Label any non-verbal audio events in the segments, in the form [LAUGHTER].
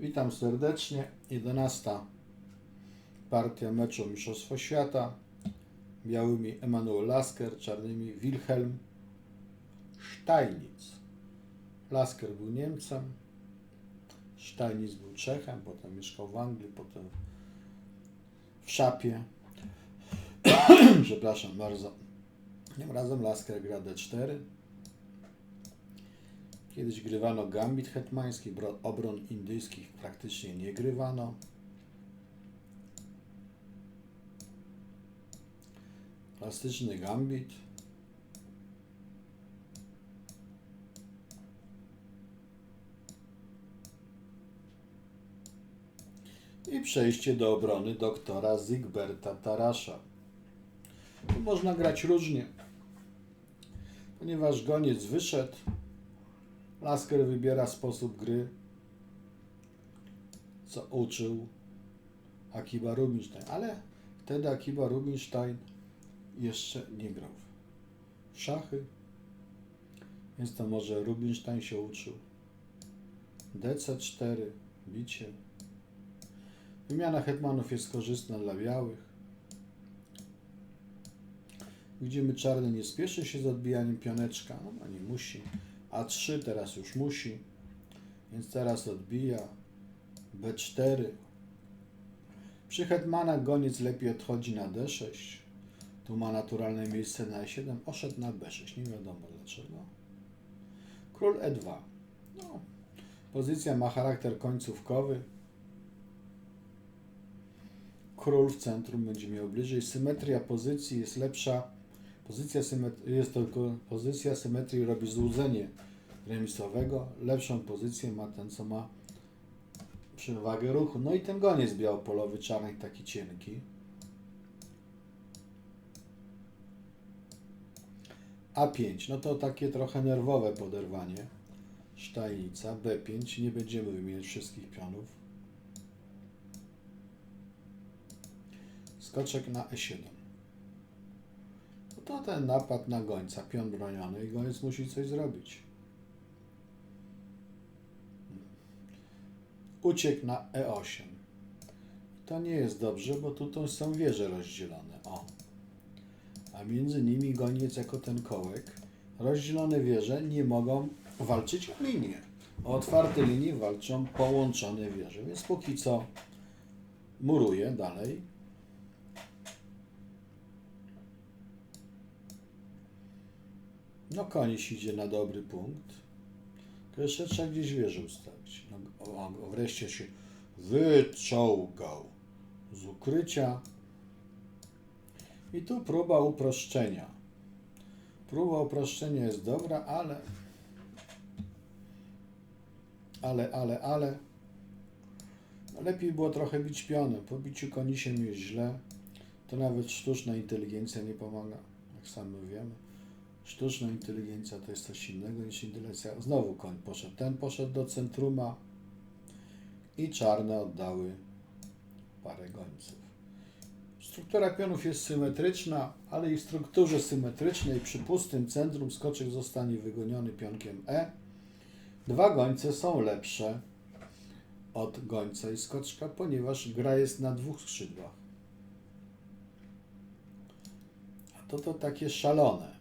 Witam serdecznie. 11 partia meczu Mistrzostwo Świata. Białymi Emanuel Lasker, czarnymi Wilhelm Steinitz. Lasker był Niemcem, Steinitz był Czechem, potem mieszkał w Anglii, potem w Szapie. [COUGHS] Przepraszam bardzo. Tym razem Lasker gra D4. Kiedyś grywano gambit hetmański, bro- obron indyjskich praktycznie nie grywano. Klasyczny gambit. I przejście do obrony doktora Zygberta Tarasza. Tu można grać różnie. Ponieważ goniec wyszedł, Lasker wybiera sposób gry, co uczył Akiba Rubinstein. Ale wtedy Akiba Rubinstein jeszcze nie grał w szachy, więc to może Rubinstein się uczył. DC4, bicie. Wymiana hetmanów jest korzystna dla białych. Widzimy, czarny nie spieszy się z odbijaniem pioneczka, no a nie musi. A3 teraz już musi, więc teraz odbija. B4. Przy hetmanach goniec lepiej odchodzi na D6. Tu ma naturalne miejsce na E7. Oszedł na B6, nie wiadomo dlaczego. Król E2. No, pozycja ma charakter końcówkowy. Król w centrum będzie miał bliżej. Symetria pozycji jest lepsza. Pozycja symet- jest to pozycja symetrii robi złudzenie remisowego. Lepszą pozycję ma ten, co ma przewagę ruchu. No i ten goniec białopolowy, czarny, taki cienki. A5, no to takie trochę nerwowe poderwanie. Sztajnica, B5, nie będziemy wymieniać wszystkich pionów. Skoczek na E7. To ten napad na gońca, pion broniony i goniec musi coś zrobić. Uciekł na E8. To nie jest dobrze, bo tutaj są wieże rozdzielone. O. A między nimi goniec jako ten kołek. Rozdzielone wieże nie mogą walczyć o linię. O otwarte linie walczą połączone wieże. Więc póki co muruje dalej. No koniec idzie na dobry punkt. Jeszcze trzeba gdzieś wieżę ustawić. No, wreszcie się wyczołgał z ukrycia. I tu próba uproszczenia. Próba uproszczenia jest dobra, ale ale, ale, ale lepiej było trochę bić pionem. Po biciu konisiem jest źle. To nawet sztuczna inteligencja nie pomaga, jak sami wiemy. Sztuczna inteligencja to jest coś innego niż inteligencja. Znowu koń poszedł. Ten poszedł do centruma i czarne oddały parę gońców. Struktura pionów jest symetryczna, ale i w strukturze symetrycznej przy pustym centrum skoczek zostanie wygoniony pionkiem E. Dwa gońce są lepsze od gońca i skoczka, ponieważ gra jest na dwóch skrzydłach. A to to takie szalone.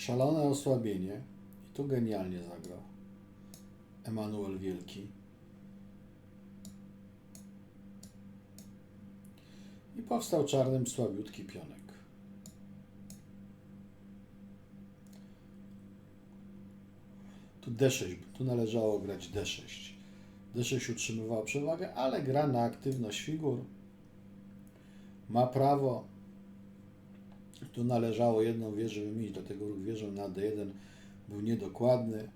Szalone osłabienie. I tu genialnie zagrał Emanuel Wielki. I powstał czarnym słabiutki pionek. Tu D6, tu należało grać D6. D6 utrzymywało przewagę, ale gra na aktywność figur. Ma prawo. Tu należało jedną wieżę wymienić, dlatego ruch wieżą na D1 był niedokładny.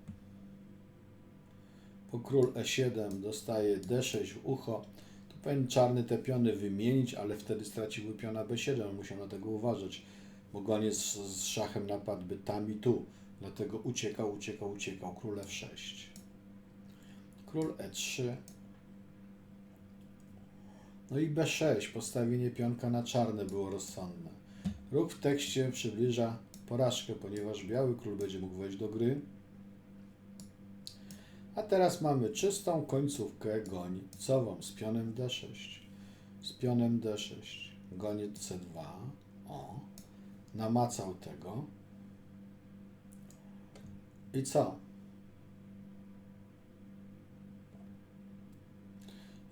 Po król E7 dostaje D6 w ucho. Tu powinien czarny te piony wymienić, ale wtedy straciłby piona B7. Musiał na tego uważać, bo goniec z, z szachem napadłby tam i tu. Dlatego uciekał, uciekał, uciekał. Król F6. Król E3. No i B6. Postawienie pionka na czarne było rozsądne. Ruch w tekście przybliża porażkę, ponieważ biały król będzie mógł wejść do gry. A teraz mamy czystą końcówkę gońcową z pionem D6. Z pionem D6. Goniec C2. O. Namacał tego. I co?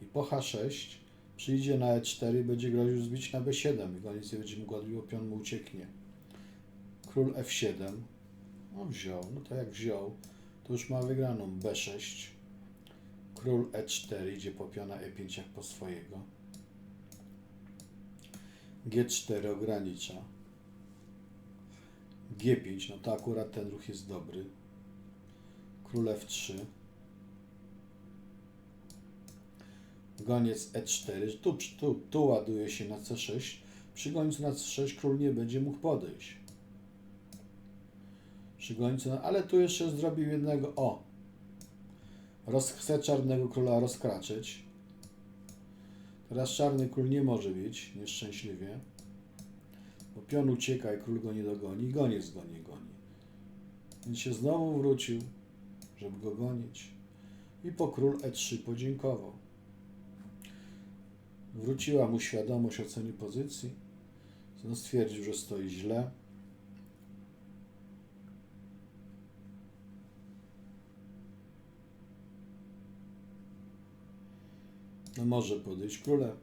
I po H6 przyjdzie na E4 i będzie groził zbić na B7. I goniec nie będzie mógł odbił, pion mu ucieknie. Król F7. No wziął. No to jak wziął, to już ma wygraną B6. Król E4 idzie po piona E5 jak po swojego. G4 ogranicza. G5, no to akurat ten ruch jest dobry. Król F3. Goniec E4. Tu, tu, tu ładuje się na C6. Przy gońcu na C6 król nie będzie mógł podejść. Przy gońcu, na- ale tu jeszcze zrobił jednego. O! Roz, chce czarnego króla rozkraczyć. Teraz czarny król nie może bić, nieszczęśliwie. Bo pion ucieka i król go nie dogoni. Goniec go nie goni. Więc się znowu wrócił, żeby go gonić. I po król E3 podziękował. Wróciła mu świadomość oceny pozycji. No stwierdził, że stoi źle. No może podejść królem.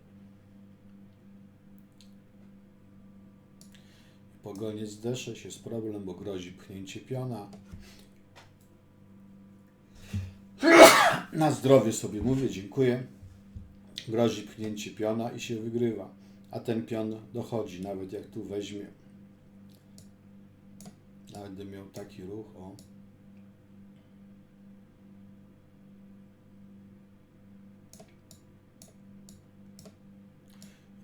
Po goniec D6 jest problem, bo grozi pchnięcie piona. Na zdrowie sobie mówię, dziękuję. Grozi pchnięcie piona i się wygrywa. A ten pion dochodzi, nawet jak tu weźmie. Nawet gdy miał taki ruch, o.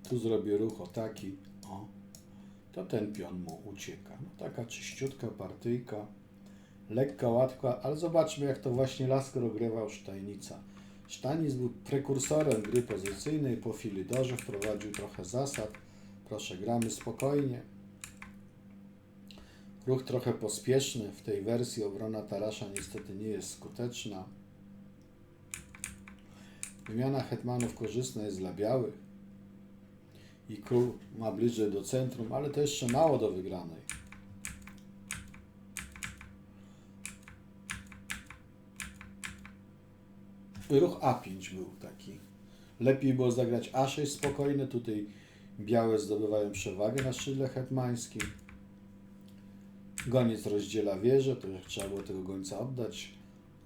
Tu zrobię ruch o taki, o. To ten pion mu ucieka. No, taka czyściutka partyjka. Lekka, łatwa, ale zobaczmy jak to właśnie Lasker ogrywał Sztajnica. Sztanic był prekursorem gry pozycyjnej, po Filidorze wprowadził trochę zasad. Proszę, gramy spokojnie. Ruch trochę pospieszny. W tej wersji obrona Tarasza niestety nie jest skuteczna. Wymiana hetmanów korzystna jest dla białych. I król ma bliżej do centrum, ale to jeszcze mało do wygranej. Ruch A5 był taki. Lepiej było zagrać A6 spokojne. Tutaj białe zdobywają przewagę na szydle hetmańskim. Goniec rozdziela wieżę, to trzeba było tego gońca oddać.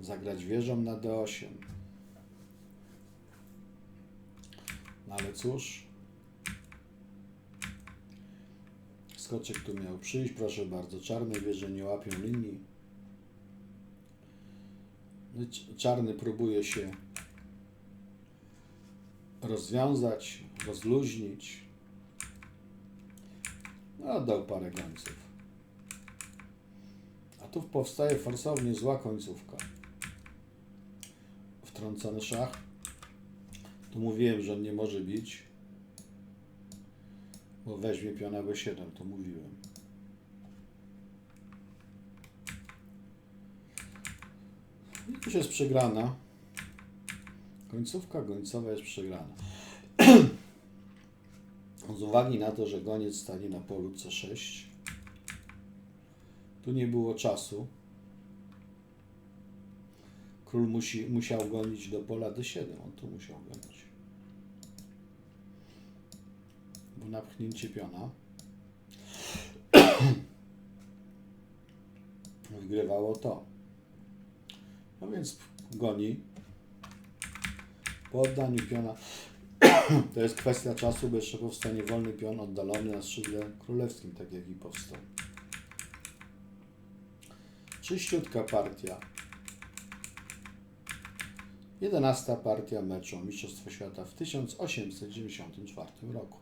Zagrać wieżą na D8. No ale cóż. Skoczek tu miał przyjść, proszę bardzo. Czarne wieże nie łapią linii. Czarny próbuje się rozwiązać, rozluźnić. No, oddał parę gońców. A tu powstaje forsownie zła końcówka. Wtrącony szach. Tu mówiłem, że on nie może bić. Bo weźmie piona B7, to mówiłem. Już jest przegrana. Końcówka gońcowa jest przegrana. [CLEARS THROAT] Z uwagi na to, że goniec stanie na polu C6, tu nie było czasu. Król musi, musiał gonić do pola D7, on tu musiał gonić. Bo napchnięcie piona [CLEARS THROAT] wygrywało to. No więc goni. Po oddaniu piona [CLEARS THROAT] to jest kwestia czasu, bo jeszcze powstanie wolny pion oddalony na skrzydle królewskim, tak jak i powstał. Czyściutka partia. 11 partia meczu o Mistrzostwo Świata w 1894 roku.